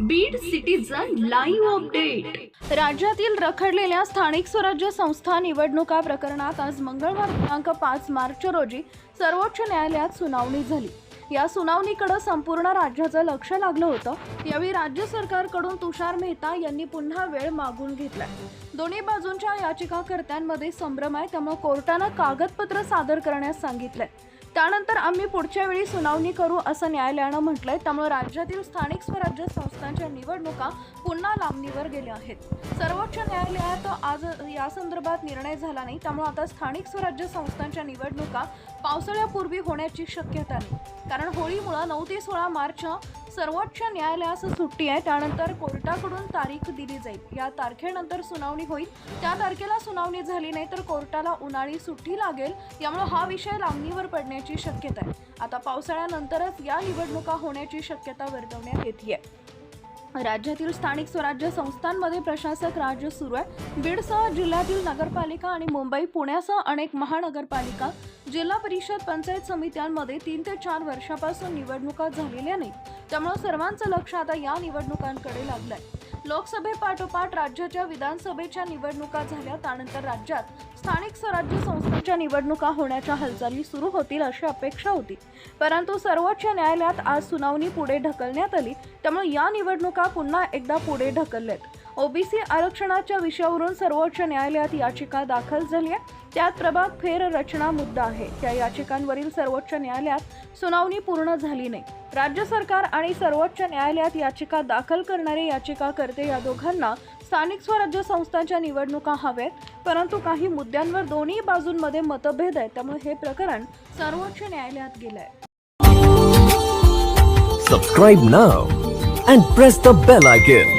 Beed citizen live update राज्यातील रखडलेल्या स्थानिक स्वराज्य संस्था निवडणुका प्रकरणात आज मंगळवार दिनांक पाच मार्च रोजी सर्वोच्च न्यायालयात सुनावणी झाली. या सुनावणीकडे संपूर्ण राज्याचं लक्ष लागलं होतं. यावेळी राज्य सरकारकडून तुषार मेहता यांनी पुन्हा वेळ मागून घेतलाय. दोन्ही बाजूंच्या याचिकाकर्त्यांमध्ये संभ्रम आहे त्यामुळे कोर्टानं कागदपत्र सादर करण्यास सांगितलंय. त्यानंतर आम्ही पुढच्या वेळी सुनावणी करू असं न्यायालयानं म्हटलंय. त्यामुळे राज्यातील स्थानिक स्वराज्य संस्थांच्या निवडणुका पुन्हा लांबणीवर गेल्या आहेत. सर्वोच्च न्यायालयात आज या संदर्भात निर्णय झाला नाही. त्यामुळे आता स्थानिक स्वराज्य संस्थांच्या निवडणुका पावसाळ्यापूर्वी होण्याची शक्यता नाही. कारण होळीमुळं नऊ ते सोळा मार्च सर्वोच्च न्यायालयास सुट्टी आहे. त्यानंतर कोर्टाकडून तारीख दिली जाईल. या तारखेनंतर सुनावणी होईल. त्या तारखेला सुनावणी झाली नाही तर कोर्टाला उन्हाळी सुट्टी लागेल. यामुळे हा विषय लांबणीवर पडण्याची शक्यता आहे. आता पावसाळ्यानंतरच या निवडणुका होण्याची शक्यता वर्तवण्यात येते राज्यातील स्थानिक स्वराज्य संस्थांमध्ये प्रशासक राज्य सुरू आहे. बीडसह जिल्ह्यातील नगरपालिका आणि मुंबई पुण्यासह अनेक महानगरपालिका जिल्हा परिषद पंचायत समित्यांमध्ये तीन ते चार वर्षापासून निवडणुका झालेल्या नाहीत. त्यामुळे सर्वांचं लक्ष आता या निवडणुकांकडे लागलं आहे लोकसभेपाठोपाठ राज्याच्या विधानसभेच्या निवडणुका झाल्या. त्यानंतर राज्यात स्थानिक स्वराज्य संस्थांच्या निवडणुका होण्याच्या हालचाली सुरू होतील अशी अपेक्षा होती. परंतु सर्वोच्च न्यायालयात आज सुनावणी पुढे ढकलण्यात आली. त्यामुळे या निवडणुका पुन्हा एकदा पुढे ढकलल्यात. ओबीसी आरक्षणाच्या विषयावरून सर्वोच्च न्यायालयात याचिका दाखल झाली आहे. त्यात प्रभाग फेर रचना मुद्दा आहे. त्या याचिकांवरील सर्वोच्च न्यायालयात सुनावणी पूर्ण झाली नाही. राज्य सरकार आणि सर्वोच्च न्यायालयात याचिका दाखल करणारे याचिकाकर्ते या दोघांना स्थानिक स्वराज्य संस्थांच्या निवडणुका हव्यात परंतु काही मुद्द्यांवर दोन्ही बाजूंमध्ये मतभेद आहेत. त्यामुळे हे प्रकरण सर्वोच्च न्यायालयात गेलंय. Subscribe now and press the bell icon